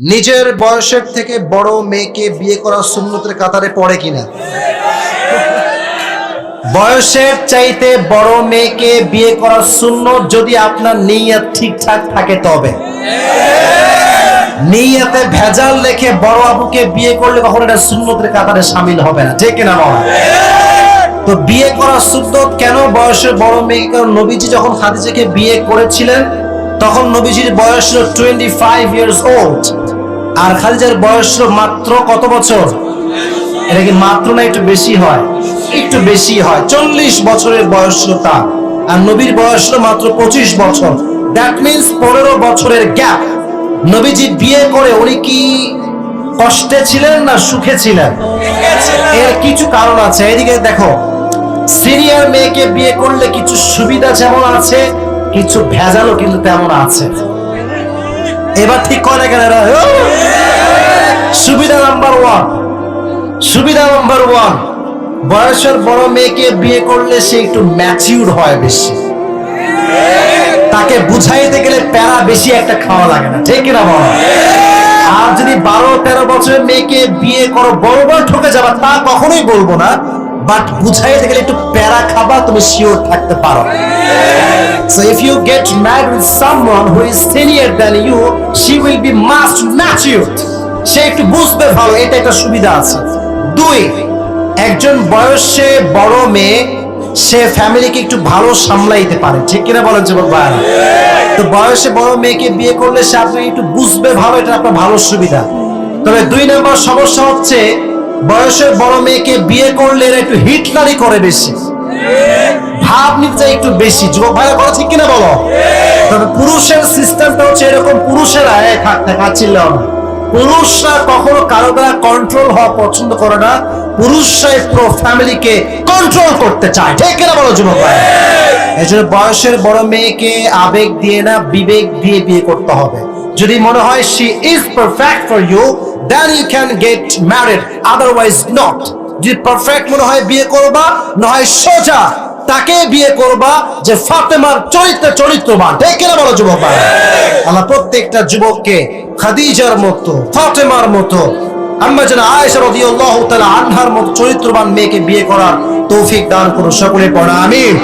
নিজের বয়সের থেকে বড় মেয়েকে বিয়ে করা সুন্নতের কাতারে পড়ে কিনা? বয়সের চাইতে বড় মেয়েকে বিয়ে করা শূন্য যদি আপনার নিয়ত ঠিকঠাক থাকে তবে। নিয়তে ভেজাল লেখে বড় আবুকে বিয়ে করলে কখনো এটা সুন্নতের কাতারে সামিল হবে না। ঠিক কিনা বাবা তো বিয়ে করা সুন্নত কেন বয়সের বড় মেয়ে কারণ নবীজি যখন খাদিজাকে বিয়ে করেছিলেন, তখন নবীজির বয়স ছিল টোয়েন্টি ফাইভ ইয়ার্স ওল্ড আর খাদিজার বয়স মাত্র কত বছর? এটা কি মাত্র না একটু বেশি হয়? একটু বেশি হয়। চল্লিশ বছরের বয়স তার আর নবীর বয়স মাত্র পঁচিশ বছর। দ্যাট মিনস পনেরো বছরের গ্যাপ নবীজি বিয়ে করে উনি কি কষ্টে ছিলেন না সুখে ছিলেন? এর কিছু কারণ আছে। এদিকে দেখো, সিনিয়র মেয়েকে বিয়ে করলে কিছু সুবিধা যেমন আছে, কিছু ভেজালও কিন্তু তেমন আছে। এবার ঠিক করে কেন! সুবিধা নাম্বার ওয়ান সুবিধা নাম্বার ওয়ান বয়সের বড় মেয়েকে বিয়ে করলে সে একটু ম্যাচিউর হয় বেশি। তাকে বুঝাইতে গেলে প্যারা বেশি একটা খাওয়া লাগে না ঠিক কিনা বলো? আর যদি বারো তেরো বছরের মেয়েকে বিয়ে করো বড় বড় ঠকে যাবা তা কখনোই বলব না। বাট বুঝাইতে গেলে একটু প্যারা খাবা তুমি শিওর থাকতে পারো। So if you get married with someone who is senior than you, she will be much matured. সে একটু বুঝবে ভালো, এটা একটা সুবিধা আছে। দুই, একজন বয়সে বড় মেয়ে, সে ফ্যামিলিকে একটু ভালো সামলাইতে পারে। ঠিক কিনা বলেন যে ভাই তো বয়সে বড় মেয়েকে বিয়ে করলে সে আপনি একটু বুঝবে ভালো, এটা আপনার ভালো সুবিধা। তবে দুই নম্বর সমস্যা হচ্ছে বয়সের বড় মেয়েকে বিয়ে করলে এরা একটু হিটলারি করে বেশি। ভাব নিতে একটু বেশি। যুবক ভাইরা বলো ঠিক কিনা বলো? তবে পুরুষের সিস্টেমটা হচ্ছে এরকম, পুরুষেরা এক হাত দেখা চিল্লাও না। পুরুষরা কখনো কারও দ্বারা কন্ট্রোল হওয়া পছন্দ করে না। পুরুষরাই পুরো ফ্যামিলিকে কন্ট্রোল করতে চায়। ঠিক কিনা বলো যুবক এই জন্য বয়সের বড় মেয়েকে আবেগ দিয়ে না, বিবেক দিয়ে বিয়ে করতে হবে। যদি মনে হয় she is perfect for you then you can get married otherwise not যদি পারফেক্ট মনে হয় বিয়ে করবা, না হয় সোজা তাকে বিয়ে করবা যে ফাতেমার চরিত্র চরিত্রবান। ঠিক কিনা বলো, যুবক? আল্লাহ প্রত্যেকটা যুবককে খাদিজার মতো, ফাতেমার মতো আমরা যেন আয়েশা রাদিয়াল্লাহু তাআলা আনহার মতো চরিত্রবান মেয়েকে বিয়ে করার তৌফিক দান করুন। সকলে পড়া, আমিন।